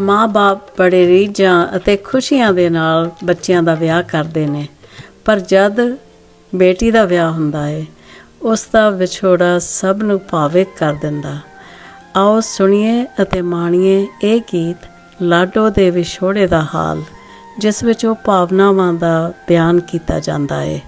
ਮਾਂ-ਬਾਪ ਬੜੇ ਰੀਝਾਂ ਅਤੇ ਖੁਸ਼ੀਆਂ ਦੇ ਨਾਲ ਬੱਚਿਆਂ ਦਾ ਵਿਆਹ ਕਰਦੇ ਨੇ। ਪਰ ਜਦ ਬੇਟੀ ਦਾ ਵਿਆਹ ਹੁੰਦਾ ਹੈ ਉਸ ਦਾ ਵਿਛੋੜਾ ਸਭ ਨੂੰ ਭਾਵਿਕ ਕਰ ਦਿੰਦਾ। ਆਓ ਸੁਣੀਏ ਅਤੇ ਮਾਣੀਏ ਇਹ ਗੀਤ ਲਾਡੋ ਦੇ ਵਿਛੋੜੇ ਦਾ ਹਾਲ, ਜਿਸ ਵਿੱਚ ਉਹ ਭਾਵਨਾਵਾਂ ਦਾ ਬਿਆਨ ਕੀਤਾ ਜਾਂਦਾ ਹੈ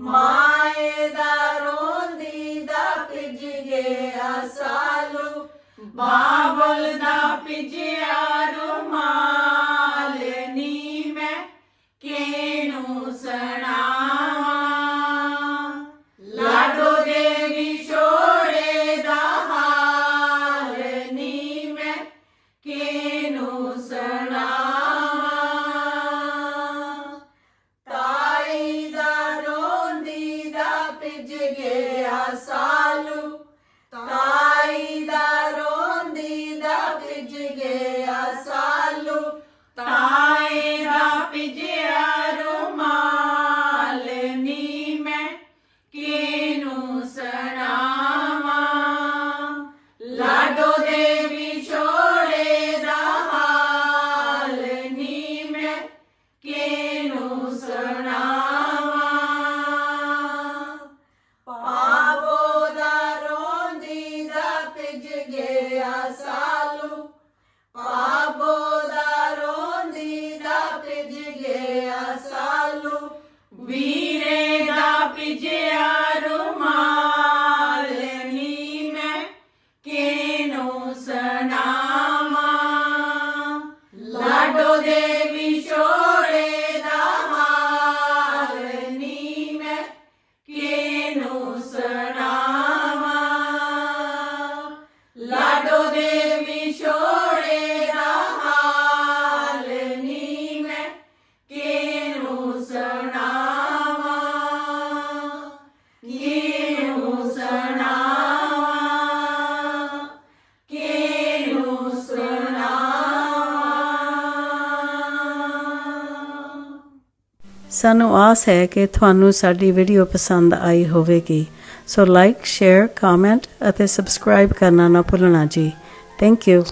ਮਾਏ ਦਾ ਰੋਂਦੀ ਦਾ ਭਿੱਜ ਗਿਆ ਬਾਬਲ ਦਾ ਭਿੱਜਿਆ సాలు పాబోదారోంది దాపిజిగే సాలు వీరే దాపిజే Lord, oh, ਸਾਨੂੰ ਆਸ ਹੈ ਕਿ ਤੁਹਾਨੂੰ ਸਾਡੀ ਵੀਡੀਓ ਪਸੰਦ ਆਈ ਹੋਵੇਗੀ। ਸੋ ਲਾਈਕ ਸ਼ੇਅਰ ਕਮੈਂਟ ਅਤੇ ਸਬਸਕ੍ਰਾਈਬ ਕਰਨਾ ਨਾ ਭੁੱਲਣਾ ਜੀ। Thank you